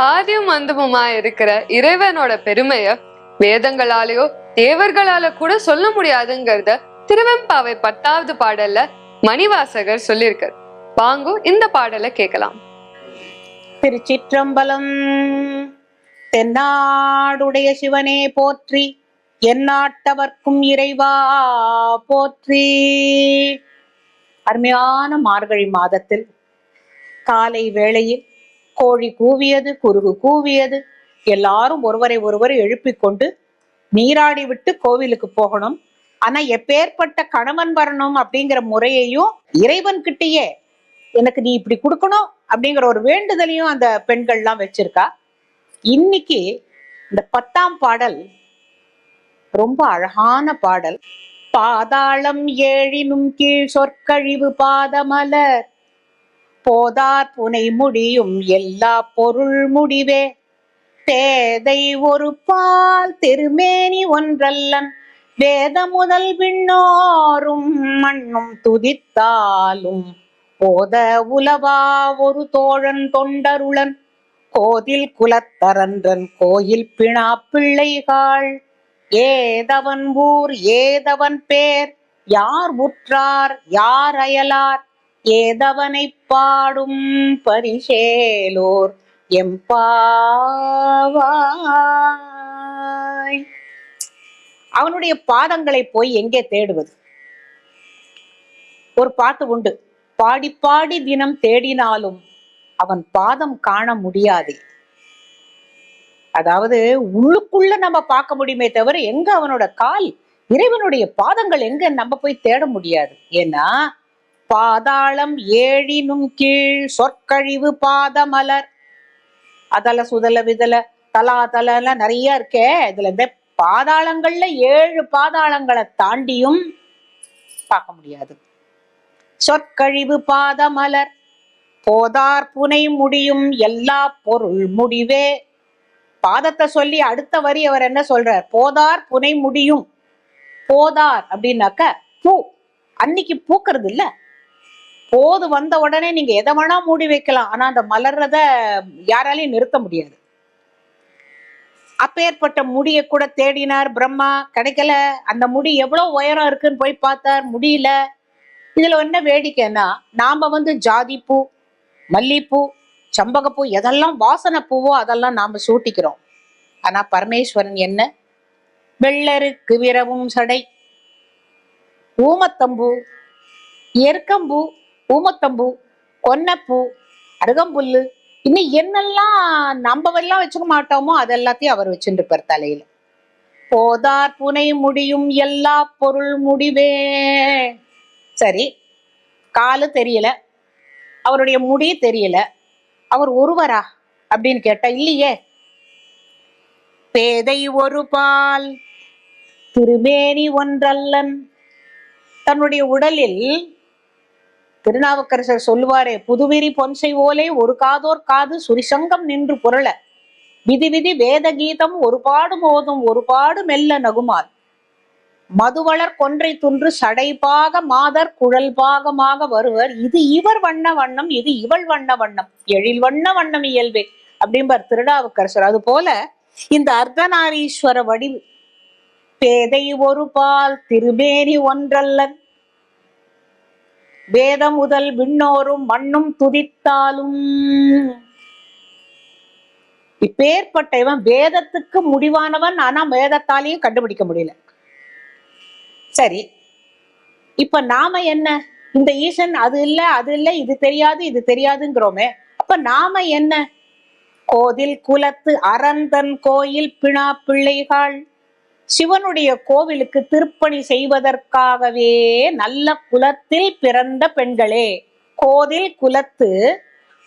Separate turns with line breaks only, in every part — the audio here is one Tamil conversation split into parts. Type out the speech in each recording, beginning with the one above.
ஆதியும் அந்தமுமா இருக்கிற இறைவனோட பெருமைய வேதங்களாலேயோ தேவர்களால கூட சொல்ல முடியாதுங்கிறத திருவெம்பாவை பத்தாவது பாடல்ல மணிவாசகர் சொல்லியிருக்கார். வாங்கோ இந்த பாடலை கேட்கலாம்.
திருச்சிற்றம்பலம் தென்னாடுடைய சிவனே போற்றி எந்நாட்டவர்க்கும் இறைவா போற்றி. அருமையான மார்கழி மாதத்தில் காலை வேளையில் கோழி கூவியது குருகு கூவியது. எல்லாரும் ஒருவரை ஒருவர் எழுப்பிக்கொண்டு நீராடி விட்டு கோவிலுக்கு போகணும். ஆனா எப்பேற்பட்ட கணவன் வரணும் அப்படிங்கிற முறையையும் இறைவன் கிட்டயே எனக்கு நீ இப்படி கொடுக்கணும் அப்படிங்கிற ஒரு வேண்டுதலையும் அந்த பெண்கள்லாம் வச்சிருக்கா. இன்னைக்கு இந்த பத்தாம் பாடல் ரொம்ப அழகான பாடல். பாதாளம் ஏழினும் கீழ் சொற்கழிவு பாதமலர். போதார் புனை முடியும் எல்லா பொருள் முடிவே. பேதை ஒரு பால் திருமேனி ஒன்றல்லன். வேத முதல் விண்ணோரும் மண்ணும் துதித்தாலும் போத உலவா ஒரு தோழன் தொண்டருளன். கோதில் குலத்தரன்றன் கோயில் பிணா பிள்ளைகாள். ஏதவன் ஊர் ஏதவன் பேர் யார் உற்றார் யார் அயலார்? ஏதவனை பாடும் பரிசேலோர் எம்பாவாய். அவனுடைய பாதங்களை போய் எங்கே தேடுவது? ஒரு பாட்டு உண்டு. பாடி பாடி தினம் தேடினாலும் அவன் பாதம் காண முடியாது. அதாவது உள்ளுக்குள்ள நம்ம பார்க்க முடியுமே தவிர எங்க அவனோட கால் இறைவனுடைய பாதங்கள் எங்க நம்ம போய் தேட முடியாது. ஏன்னா பாதாளம் ஏழினும் கீழ் சொற்கழிவு பாதமலர். அதல சுதல விதல தலா தலல நிறைய இருக்கே. இதுல இந்த பாதாளங்கள்ல ஏழு பாதாளங்களை தாண்டியும் பார்க்க முடியாது. சொற்கழிவு பாதமலர். போதார் புனை முடியும் எல்லா பொருள் முடிவே. பாதத்தை சொல்லி அடுத்த வரி அவர் என்ன சொல்றார்? போதார் புனை முடியும். போதார் அப்படின்னாக்க பூ. அன்னைக்கு பூக்கிறது இல்லை. போது வந்த உடனே நீங்க எதை வேணா மூடி வைக்கலாம். ஆனா அந்த மலர்றத யாராலையும் நிறுத்த முடியாது. அப்பேற்பட்ட முடியை கூட தேடினார் பிரம்மா. கிடைக்கல. அந்த முடி எவ்வளவு உயரம் இருக்குன்னு போய் பார்த்தார். முடியல. இதுல என்ன வேடிக்கைன்னா நாம வந்து ஜாதிப்பூ மல்லிப்பூ சம்பகப்பூ எதெல்லாம் வாசனை பூவோ அதெல்லாம் நாம சூட்டிக்கிறோம். ஆனா பரமேஸ்வரன் என்ன? வெள்ளருக்கு விரவும் சடை ஊமத்தம்பூ எருக்கம்பூ ஊமத்தம்பூ கொன்னப்பூ அருகம்புல்லு இன்னும் என்னெல்லாம் நம்ம எல்லாம் வச்சுக்க மாட்டோமோ அது எல்லாத்தையும் அவர் வச்சுருப்பார் தலையில. போதார் புனை முடியும் எல்லா பொருள் முடிவே. சரி காலு தெரியல அவருடைய முடி தெரியல அவர் ஒருவரா அப்படின்னு கேட்டா இல்லையே பேதை ஒரு பால் திருமேனி ஒன்றல்லன். தன்னுடைய உடலில் திருநாவுக்கரசர் சொல்லுவாரே புதுவிரி பொன்சை ஓலை ஒரு காதோர் காது சுரிசங்கம் நின்று புரள. விதி விதி வேத கீதம் ஒரு பாடு போதும் ஒரு பாடு மெல்ல நகுமால். மதுவளர் கொன்றை துன்று சடைபாக மாதர் குழல் பாகமாக வருவர். இது இவர் வண்ண வண்ணம் இது இவள் வண்ண வண்ணம். எழில் வண்ண வண்ணம் இயல்பே. அப்படிம்பார் திருடாவுக்கரசர் அது போல இந்த அர்த்தநாரீஸ்வர வடிவு பேதை ஒரு பால் திருமேனி ஒன்றல்லன். வேதம் முதல் விண்ணோரும் மண்ணும் துதித்தாலும். இப்பேற்பட்ட இவன் வேதத்துக்கு முடிவானவன் ஆனா வேதத்தாலையும் கண்டுபிடிக்க முடியல. சரி இப்ப நாம என்ன? இந்த ஈசன் அது இல்ல அது இல்ல இது தெரியாது இது தெரியாதுங்கிறோமே. அப்ப நாம என்ன? கோதில் குலத்து அரந்தன் கோயில் பிணா பிள்ளைகள். சிவனுடைய கோவிலுக்கு திருப்பணி செய்வதற்காகவே நல்ல குலத்தில் பிறந்த பெண்களே கோதில் குலத்து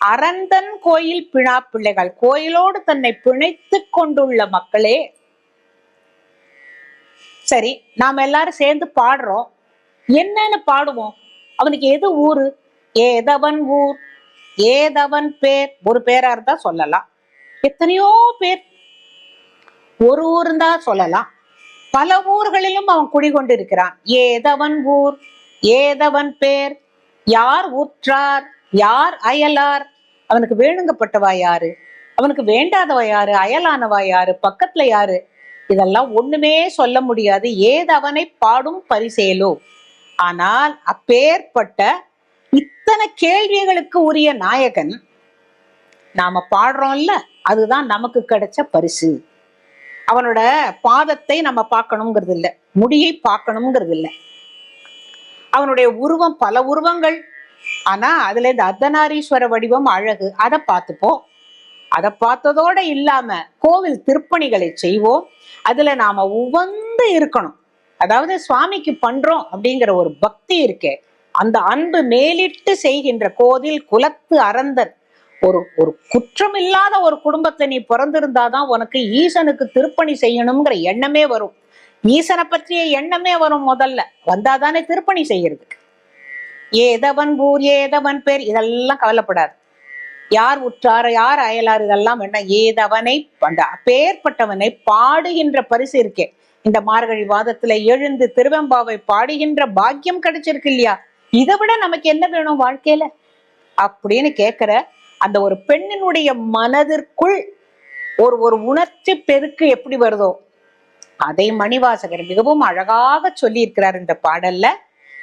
அரந்தன் கோயில் பிணா பிள்ளைகள் கோயிலோடு தன்னை பிணைத்து கொண்டுள்ள மக்களே. சரி நாம எல்லாரும் சேர்ந்து பாடுறோம். என்னன்னு பாடுவோம். அவனுக்கு எது ஊரு? ஏதவன் ஊர் ஏதவன் பேர் ஒரு பேரா இருந்தா சொல்லலாம். எத்தனையோ பேர். ஒரு ஊர் இருந்தா சொல்லலாம். பல ஊர்களிலும் அவன் குடிகொண்டிருக்கிறான். ஏதவன் ஊர் ஏதவன் பேர் யார் உற்றார் யார் அயலார் அவனுக்கு வேணுங்கப்பட்டவா யாரு? அவனுக்கு வேண்டாதவா யாரு? அயலானவா யாரு? பக்கத்துல யாரு? இதெல்லாம் ஒண்ணுமே சொல்ல முடியாது. ஏதவனை பாடும் பரிசேலோ. ஆனால் அப்பேற்பட்ட இத்தனை கேள்விகளுக்கு உரிய நாயகன் நாம பாடுறோம்ல அதுதான் நமக்கு கிடைச்ச பரிசு. அவனோட பாதத்தை நம்ம பார்க்கணுங்கிறது இல்ல. முடியை பார்க்கணுங்கிறது இல்ல. அவனுடைய உருவம் பல உருவங்கள். ஆனா அதுல இந்த அர்த்தநாரீஸ்வர வடிவம் அழகு. அதை பார்த்துப்போம் அதை பார்த்ததோட இல்லாம கோவில் திருப்பணிகளை செய்வோம் அதுல நாம உவந்து இருக்கணும். அதாவது சுவாமிக்கு பண்றோம் அப்படிங்கிற ஒரு பக்தி இருக்கே. அந்த அன்பு மேலிட்டு செய்கின்ற கோதில் குலத்து அறந்தர் ஒரு ஒரு குற்றம் இல்லாத ஒரு குடும்பத்துல நீ பிறந்திருந்தாதான் உனக்கு ஈசனுக்கு திருப்பணி செய்யணுங்கிற எண்ணமே வரும். ஈசனை பற்றிய எண்ணமே வரும் முதல்ல. வந்தாதானே திருப்பணி செய்யறதுக்கு. ஏதவன் ஊர் ஏதவன் பேர் இதெல்லாம் கவலைப்படாது. யார் உற்றார் யார் அயலார் இதெல்லாம் என்ன? ஏதவனை அந்த அப்பேற்பட்டவனை பாடுகின்ற பரிசு இருக்கே. இந்த மார்கழி வாதத்துல எழுந்து திருவெம்பாவை பாடுகின்ற பாக்கியம் கிடைச்சிருக்கு இல்லையா? இதை விட நமக்கு என்ன வேணும் வாழ்க்கையில? அப்படின்னு கேக்குற அந்த ஒரு பெண்ணினுடைய மனதிற்குள் ஒரு ஒரு உணர்ச்சி பெருக்கு எப்படி வருதோ அதை மணிவாசகர் மிகவும் அழகாக சொல்லியிருக்கிறார் இந்த பாடல்ல.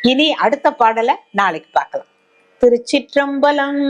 இனி அடுத்த பாடலை நாளைக்கு பார்க்கலாம். திருச்சிற்றம்பலம்.